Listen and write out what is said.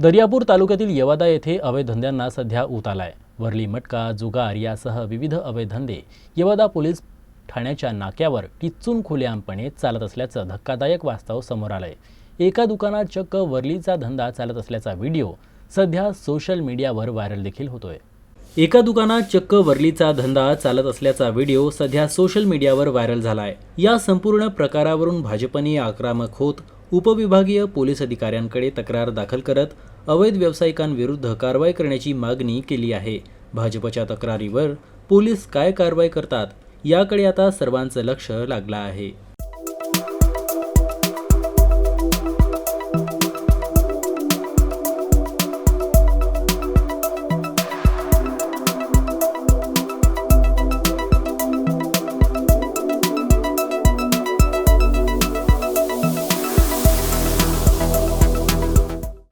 दर्यापूर तालुक्यातील येवादा येथे अवैध धंद्यांना सध्या ऊत आलाय. वरली मटका जुगार यासह विविध अवैध धंदे येवादा पोलीस ठाण्याच्या नाक्यावर टिच्चून खुलेआमपणे चालत असल्याचं धक्कादायक वास्तव समोर आलंय. एका दुकानात चक्क वरलीचा धंदा चालत असल्याचा व्हिडिओ सध्या सोशल मीडियावर व्हायरल देखील होतोय. एका दुकानात चक्क वरलीचा धंदा चालत असल्याचा व्हिडिओ सध्या सोशल मीडियावर व्हायरल झालाय. या संपूर्ण प्रकारावरून भाजपने आक्रमक होत उपविभागीय पोलीस अधिकाऱ्यांकडे तक्रार दाखल करत अवैध व्यावसायिकांविरुद्ध कारवाई करण्याची मागणी केली आहे. भाजपच्या तक्रारीवर पोलीस काय कारवाई करतात याकडे आता सर्वांचं लक्ष लागलं आहे.